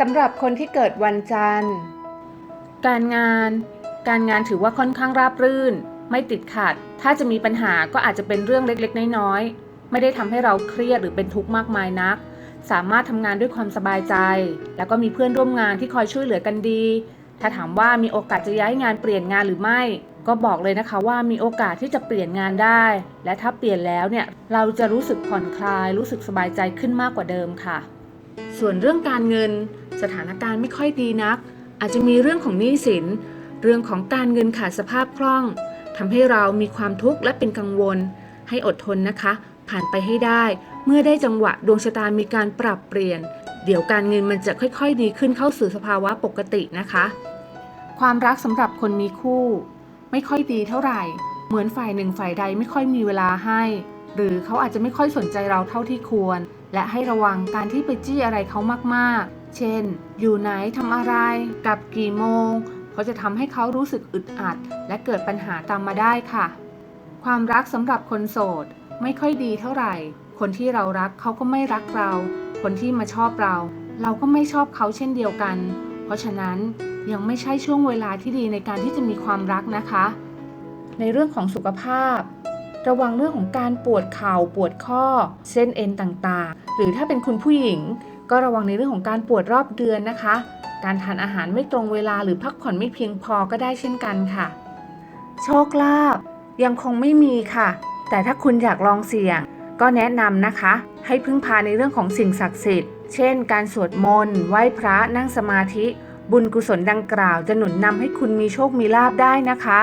สำหรับคนที่เกิดวันจันทร์ การงาน การงานถือว่าค่อนข้างราบรื่น ไม่ติดขัด ถ้าจะมีปัญหาก็อาจจะเป็นเรื่องเล็กๆ น้อยๆ ไม่ได้ทำให้เราเครียดหรือเป็นทุกข์มากมายนัก สามารถทำงานด้วยความสบายใจ แล้วก็มีเพื่อนร่วมงานที่คอยช่วยเหลือกันดี ถ้าถามว่ามีโอกาสจะย้ายงานเปลี่ยนงานหรือไม่ ก็บอกเลยนะคะว่ามีโอกาสที่จะเปลี่ยนงานได้ และถ้าเปลี่ยนแล้วเนี่ยเราจะรู้สึกผ่อนคลาย รู้สึกสบายใจขึ้นมากกว่าเดิมค่ะ ส่วนเรื่องการเงิน สถานการณ์ไม่ค่อยดีนัก อาจจะมีเรื่องของหนี้สิน เรื่องของการเงินขาดสภาพคล่องทำให้เรามีความทุกข์และเป็นกังวล ให้อดทนนะคะ ผ่านไปให้ได้ เมื่อได้จังหวะดวงชะตามีการปรับเปลี่ยน เดี๋ยวการเงินมันจะค่อยๆ ดีขึ้นเข้าสู่สภาวะปกตินะคะ ความรักสำหรับคนมีคู่ ไม่ค่อยดีเท่าไหร่ เหมือนฝ่ายหนึ่งฝ่ายใดไม่ค่อยมีเวลาให้ หรือเขาอาจจะไม่ค่อยสนใจเราเท่าที่ควร และให้ระวังการที่ไปจี้อะไรเขามากๆ เช่น อยู่ไหนทำอะไร กลับกี่โมง เพราะจะทำให้เขารู้สึกอึดอัด และเกิดปัญหาตามมาได้ค่ะ ความรักสำหรับคนโสด ไม่ค่อยดีเท่าไหร่ คนที่เรารักเขาก็ไม่รักเรา คนที่มาชอบเรา เราก็ไม่ชอบเขาเช่นเดียวกัน เพราะฉะนั้นยังไม่ใช่ช่วงเวลาที่ดีในการที่จะมีความรักนะคะ ในเรื่องของสุขภาพ ระวังเรื่องของการปวดเข่าปวดข้อ เส้นเอ็นต่างๆ หรือถ้าเป็นคุณผู้หญิง ก็ระวังในเรื่องของการปวดรอบเดือนนะคะ การทานอาหารไม่ตรงเวลาหรือพักผ่อนไม่เพียงพอก็ได้เช่นกันค่ะ โชคลาภยังคงไม่มีค่ะ แต่ถ้าคุณอยากลองเสี่ยง ก็แนะนำนะคะ ให้พึ่งพาในเรื่องของสิ่งศักดิ์สิทธิ์ เช่น การสวดมนต์ไหว้พระนั่งสมาธิ บุญกุศลดังกล่าวจะหนุนนำให้คุณมีโชคมีลาภได้นะคะ